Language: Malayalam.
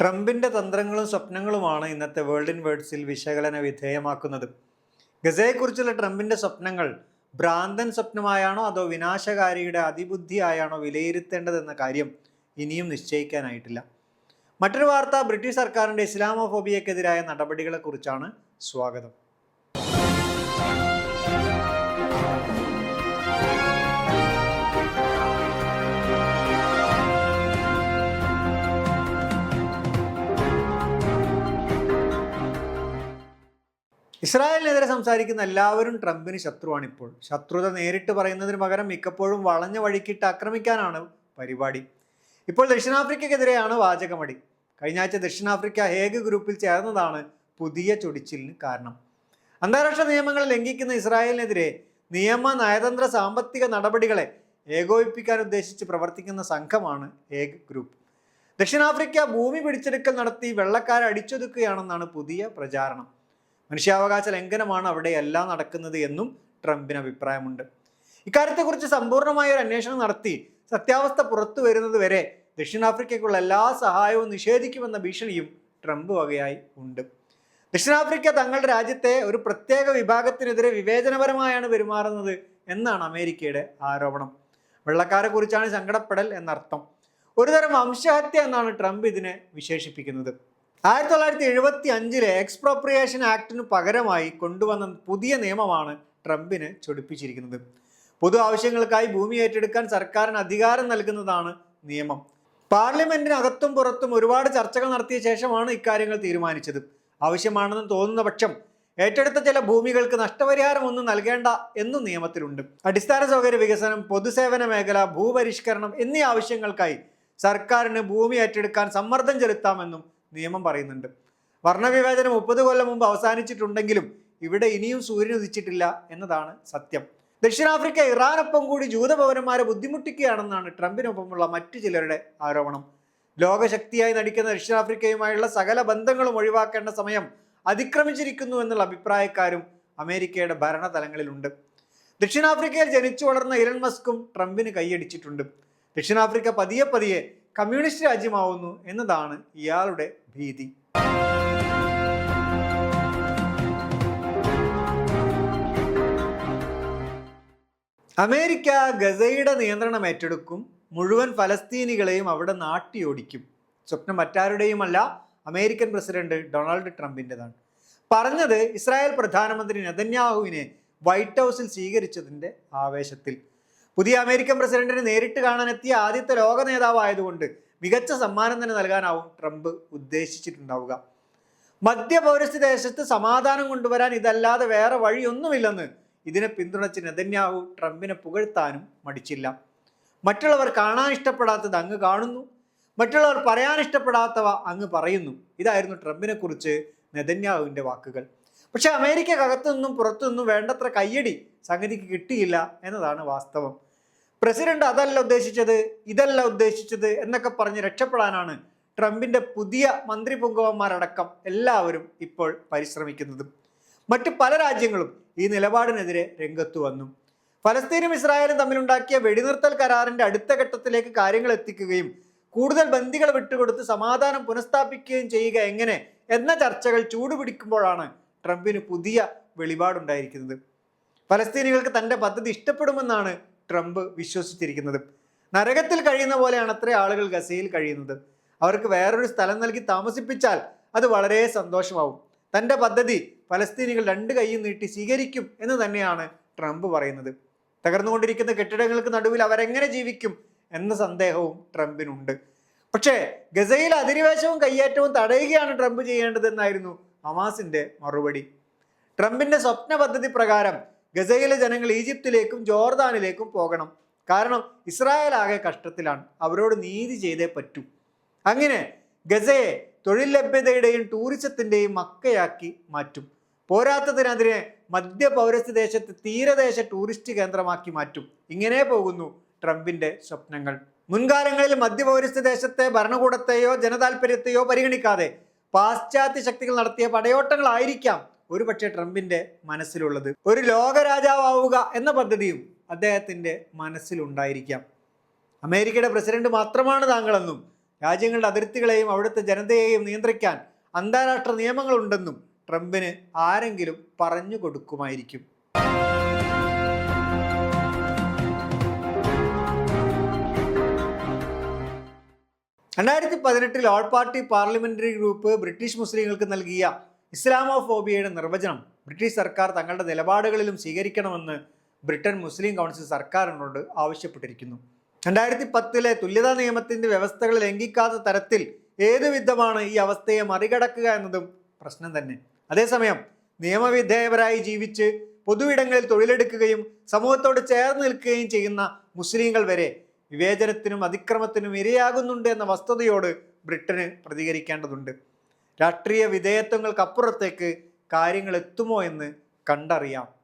ട്രംപിന്റെ തന്ത്രങ്ങളും സ്വപ്നങ്ങളുമാണ് ഇന്നത്തെ വേൾഡ് ഇൻ വേർഡ്സിൽ വിശകലന വിധേയമാക്കുന്നത്. ഗസയെക്കുറിച്ചുള്ള ട്രംപിന്റെ സ്വപ്നങ്ങൾ ഭ്രാന്തൻ സ്വപ്നമായാണോ അതോ വിനാശകാരിയുടെ അതിബുദ്ധിയായാണോ വിലയിരുത്തേണ്ടതെന്ന കാര്യം ഇനിയും നിശ്ചയിക്കാനായിട്ടില്ല. മറ്റൊരു വാർത്ത ബ്രിട്ടീഷ് സർക്കാരിന്റെ ഇസ്ലാമോഫോബിയക്കെതിരായ നടപടികളെക്കുറിച്ചാണ് സ്വാഗതം. ഇസ്രായേലിനെതിരെ സംസാരിക്കുന്ന എല്ലാവരും ട്രംപിന് ശത്രുവാണിപ്പോൾ. ശത്രുത നേരിട്ട് പറയുന്നതിന് പകരം മിക്കപ്പോഴും വളഞ്ഞ വഴിക്കിട്ട് ആക്രമിക്കാനാണ് പരിപാടി. ഇപ്പോൾ ദക്ഷിണാഫ്രിക്കക്കെതിരെയാണ് വാചകമടി. കഴിഞ്ഞ ആഴ്ച ദക്ഷിണാഫ്രിക്ക ഹേഗ് ഗ്രൂപ്പിൽ ചേർന്നതാണ് പുതിയ ചൊടിച്ചിലിന് കാരണം. അന്താരാഷ്ട്ര നിയമങ്ങൾ ലംഘിക്കുന്ന ഇസ്രായേലിനെതിരെ നിയമ നയതന്ത്ര സാമ്പത്തിക നടപടികളെ ഏകോപിപ്പിക്കാൻ ഉദ്ദേശിച്ച് പ്രവർത്തിക്കുന്ന സംഘമാണ് ഹേഗ് ഗ്രൂപ്പ്. ദക്ഷിണാഫ്രിക്ക ഭൂമി പിടിച്ചെടുക്കൽ നടത്തി വെള്ളക്കാരെ അടിച്ചൊതുക്കുകയാണെന്നാണ് പുതിയ പ്രചാരണം. മനുഷ്യാവകാശ ലംഘനമാണ് അവിടെ എല്ലാം നടക്കുന്നത് എന്നും ട്രംപിന് അഭിപ്രായമുണ്ട്. ഇക്കാര്യത്തെക്കുറിച്ച് സമ്പൂർണമായ ഒരു അന്വേഷണം നടത്തി സത്യാവസ്ഥ പുറത്തു വരുന്നത് വരെ ദക്ഷിണാഫ്രിക്കയ്ക്കുള്ള എല്ലാ സഹായവും നിഷേധിക്കുമെന്ന ഭീഷണിയും ട്രംപ് വകയായി ഉണ്ട്. ദക്ഷിണാഫ്രിക്ക തങ്ങളുടെ രാജ്യത്തെ ഒരു പ്രത്യേക വിഭാഗത്തിനെതിരെ വിവേചനപരമായാണ് പെരുമാറുന്നത് എന്നാണ് അമേരിക്കയുടെ ആരോപണം. വെള്ളക്കാരെ കുറിച്ചാണ് സങ്കടപ്പെടൽ എന്നർത്ഥം. ഒരുതരം വംശഹത്യ എന്നാണ് ട്രംപ് ഇതിനെ വിശേഷിപ്പിക്കുന്നത്. ആയിരത്തി തൊള്ളായിരത്തി എഴുപത്തി അഞ്ചിലെ എക്സ്പ്രോപ്രിയേഷൻ ആക്ടിന് പകരമായി കൊണ്ടുവന്ന പുതിയ നിയമമാണ് ട്രംപിന് ചൊടിപ്പിച്ചിരിക്കുന്നത്. പൊതു ആവശ്യങ്ങൾക്കായി ഭൂമി ഏറ്റെടുക്കാൻ സർക്കാരിന് അധികാരം നൽകുന്നതാണ് നിയമം. പാർലമെന്റിനകത്തും പുറത്തും ഒരുപാട് ചർച്ചകൾ നടത്തിയ ശേഷമാണ് ഇക്കാര്യങ്ങൾ തീരുമാനിച്ചത്. ആവശ്യമാണെന്ന് തോന്നുന്ന പക്ഷം ഏറ്റെടുത്ത ചില ഭൂമികൾക്ക് നഷ്ടപരിഹാരം ഒന്നും നൽകേണ്ട എന്നും നിയമത്തിലുണ്ട്. അടിസ്ഥാന സൗകര്യ വികസനം പൊതുസേവന മേഖല ഭൂപരിഷ്കരണം എന്നീ ആവശ്യങ്ങൾക്കായി സർക്കാരിന് ഭൂമി ഏറ്റെടുക്കാൻ സമ്മർദ്ദം ചെലുത്താമെന്നും നിയമം പറയുന്നുണ്ട്. വർണവിവേചനം മുപ്പത് കൊല്ലം മുമ്പ് അവസാനിച്ചിട്ടുണ്ടെങ്കിലും ഇവിടെ ഇനിയും സൂര്യൻ ഉദിച്ചിട്ടില്ല എന്നതാണ് സത്യം. ദക്ഷിണാഫ്രിക്ക ഇറാനൊപ്പം കൂടി ജൂതപൗരന്മാരെ ബുദ്ധിമുട്ടിക്കുകയാണെന്നാണ് ട്രംപിനൊപ്പമുള്ള മറ്റു ചിലരുടെ ആരോപണം. ലോകശക്തിയായി നടിക്കുന്ന ദക്ഷിണാഫ്രിക്കയുമായുള്ള സകല ബന്ധങ്ങളും ഒഴിവാക്കേണ്ട സമയം അതിക്രമിച്ചിരിക്കുന്നു എന്നുള്ള അഭിപ്രായക്കാരും അമേരിക്കയുടെ ഭരണതലങ്ങളിലുണ്ട്. ദക്ഷിണാഫ്രിക്കയിൽ ജനിച്ചു വളർന്ന ഇലൻ മസ്കും ട്രംപിന് കൈയടിച്ചിട്ടുണ്ട്. ദക്ഷിണാഫ്രിക്ക പതിയെ പതിയെ കമ്മ്യൂണിസ്റ്റ് രാജ്യമാവുന്നു എന്നതാണ് ഇയാളുടെ ഭീതി. അമേരിക്ക ഗസയുടെ നിയന്ത്രണം ഏറ്റെടുക്കും. മുഴുവൻ ഫലസ്തീനികളെയും അവിടെ നാട്ടിയോടിക്കും. സ്വപ്നം മറ്റാരുടെയുമല്ല അമേരിക്കൻ പ്രസിഡന്റ് ഡൊണാൾഡ് ട്രംപിന്റെതാണ് പറഞ്ഞത് ഇസ്രായേൽ പ്രധാനമന്ത്രി നെതന്യാഹുവിനെ വൈറ്റ് ഹൗസിൽ സ്വീകരിച്ചതിന്റെ ആവേശത്തിൽ. പുതിയ അമേരിക്കൻ പ്രസിഡന്റിനെ നേരിട്ട് കാണാനെത്തിയ ആദ്യത്തെ ലോക നേതാവായതുകൊണ്ട് മികച്ച സമ്മാനം തന്നെ നൽകാനാവും ട്രംപ് ഉദ്ദേശിച്ചിട്ടുണ്ടാവുക. മധ്യപൗരസ്ത്യ ദേശത്ത് സമാധാനം കൊണ്ടുവരാൻ ഇതല്ലാതെ വേറെ വഴിയൊന്നുമില്ലെന്ന് ഇതിനെ പിന്തുണച്ച് നെതന്യാവു ട്രംപിനെ പുകഴ്ത്താനും മടിച്ചില്ല. മറ്റുള്ളവർ കാണാൻ ഇഷ്ടപ്പെടാത്തത് അങ്ങ് കാണുന്നു. മറ്റുള്ളവർ പറയാൻ ഇഷ്ടപ്പെടാത്തവ അങ്ങ് പറയുന്നു. ഇതായിരുന്നു ട്രംപിനെ കുറിച്ച് നെതന്യാവുവിന്റെ വാക്കുകൾ. പക്ഷേ അമേരിക്കക്കകത്തു നിന്നും പുറത്തു വേണ്ടത്ര കയ്യടി സംഗതിക്ക് കിട്ടിയില്ല എന്നതാണ് വാസ്തവം. പ്രസിഡന്റ് അതല്ല ഉദ്ദേശിച്ചത് ഇതല്ല ഉദ്ദേശിച്ചത് എന്നൊക്കെ പറഞ്ഞ് രക്ഷപ്പെടാനാണ് ട്രംപിന്റെ പുതിയ മന്ത്രി പുങ്കവന്മാരടക്കം എല്ലാവരും ഇപ്പോൾ പരിശ്രമിക്കുന്നത്. മറ്റ് പല രാജ്യങ്ങളും ഈ നിലപാടിനെതിരെ രംഗത്തു വന്നു. ഫലസ്തീനും ഇസ്രായേലും തമ്മിലുണ്ടാക്കിയ വെടിനിർത്തൽ കരാറിന്റെ അടുത്ത ഘട്ടത്തിലേക്ക് കാര്യങ്ങൾ എത്തിക്കുകയും കൂടുതൽ ബന്ദികൾ വിട്ടുകൊടുത്ത് സമാധാനം പുനഃസ്ഥാപിക്കുകയും ചെയ്യുക എങ്ങനെ എന്ന ചർച്ചകൾ ചൂടുപിടിക്കുമ്പോഴാണ് ട്രംപിന് പുതിയ വെളിപാടുണ്ടായിരിക്കുന്നത്. ഫലസ്തീനികൾക്ക് തന്റെ പദ്ധതി ഇഷ്ടപ്പെടുമെന്നാണ് ട്രംപ് വിശ്വസിച്ചിരിക്കുന്നത്. നരകത്തിൽ കഴിയുന്ന പോലെയാണ് അത്ര ആളുകൾ ഗസയിൽ കഴിയുന്നത്. അവർക്ക് വേറൊരു സ്ഥലം നൽകി താമസിപ്പിച്ചാൽ അത് വളരെ സന്തോഷമാവും. തന്റെ പദ്ധതി ഫലസ്തീനികൾ രണ്ട് കൈയും നീട്ടി സ്വീകരിക്കും എന്ന് തന്നെയാണ് ട്രംപ് പറയുന്നത്. തകർന്നുകൊണ്ടിരിക്കുന്ന കെട്ടിടങ്ങൾക്ക് നടുവിൽ അവരെങ്ങനെ ജീവിക്കും എന്ന സന്ദേഹവും ട്രംപിനുണ്ട്. പക്ഷേ ഗസയിൽ അധിനിവേശവും കയ്യേറ്റവും തടയുകയാണ് ട്രംപ് ചെയ്യേണ്ടതെന്നായിരുന്നു ഹമാസിന്റെ മറുപടി. ട്രംപിന്റെ സ്വപ്ന പദ്ധതി പ്രകാരം ഗസയിലെ ജനങ്ങൾ ഈജിപ്തിലേക്കും ജോർദാനിലേക്കും പോകണം. കാരണം ഇസ്രായേൽ ആകെ കഷ്ടത്തിലാണ്. അവരോട് നീതി ചെയ്തേ പറ്റൂ. അങ്ങനെ ഗസയെ തൊഴിൽ ലഭ്യതയുടെയും ടൂറിസത്തിന്റെയും മക്കയാക്കി മാറ്റും. പോരാത്തതിനെതിരെ മധ്യ പൗരസ്ത്യ ദേശത്ത് തീരദേശ ടൂറിസ്റ്റ് കേന്ദ്രമാക്കി മാറ്റും. ഇങ്ങനെ പോകുന്നു ട്രംപിന്റെ സ്വപ്നങ്ങൾ. മുൻകാലങ്ങളിൽ മധ്യ പൗരസ്ത്യ ദേശത്തെ ഭരണകൂടത്തെയോ ജനതാൽപര്യത്തെയോ പരിഗണിക്കാതെ പാശ്ചാത്യ ശക്തികൾ നടത്തിയ പടയോട്ടങ്ങളായിരിക്കാം ഒരുപക്ഷെ ട്രംപിന്റെ മനസ്സിലുള്ളത് ഒരു ലോകരാജാവുക എന്ന പദ്ധതിയും അദ്ദേഹത്തിന്റെ മനസ്സിലുണ്ടായിരിക്കാം. അമേരിക്കയുടെ പ്രസിഡന്റ് മാത്രമാണ് താങ്കളെന്നും രാജ്യങ്ങളുടെ അതിർത്തികളെയും അവിടുത്തെ ജനതയെയും നിയന്ത്രിക്കാൻ അന്താരാഷ്ട്ര നിയമങ്ങളുണ്ടെന്നും ട്രംപിന് ആരെങ്കിലും പറഞ്ഞു കൊടുക്കുമായിരിക്കും. രണ്ടായിരത്തി പതിനെട്ടിൽ all party parliamentary group British മുസ്ലിങ്ങൾക്ക് നൽകിയ ഇസ്ലാമോഫോബിയയുടെ നിർവചനം ബ്രിട്ടീഷ് സർക്കാർ തങ്ങളുടെ നിലപാടുകളിലും സ്വീകരിക്കണമെന്ന് ബ്രിട്ടൻ മുസ്ലിം കൗൺസിൽ സർക്കാരിനോട് ആവശ്യപ്പെട്ടിരിക്കുന്നു. രണ്ടായിരത്തി പത്തിലെ തുല്യതാ നിയമത്തിന്റെ വ്യവസ്ഥകൾ ലംഘിക്കാത്ത തരത്തിൽ ഏത് വിധമാണ് ഈ അവസ്ഥയെ മറികടക്കുക എന്നതും പ്രശ്നം തന്നെ. അതേസമയം നിയമവിധേയപരായി ജീവിച്ച് പൊതുവിടങ്ങളിൽ തൊഴിലെടുക്കുകയും സമൂഹത്തോട് ചേർന്ന് നിൽക്കുകയും ചെയ്യുന്ന മുസ്ലിങ്ങൾ വരെ വിവേചനത്തിനും അതിക്രമത്തിനും ഇരയാകുന്നുണ്ട് എന്ന വസ്തുതയോട് ബ്രിട്ടന് പ്രതികരിക്കേണ്ടതുണ്ട്. രാഷ്ട്രീയ വിധേയത്വങ്ങൾക്കപ്പുറത്തേക്ക് കാര്യങ്ങൾ എത്തുമോ എന്ന് കണ്ടറിയാം.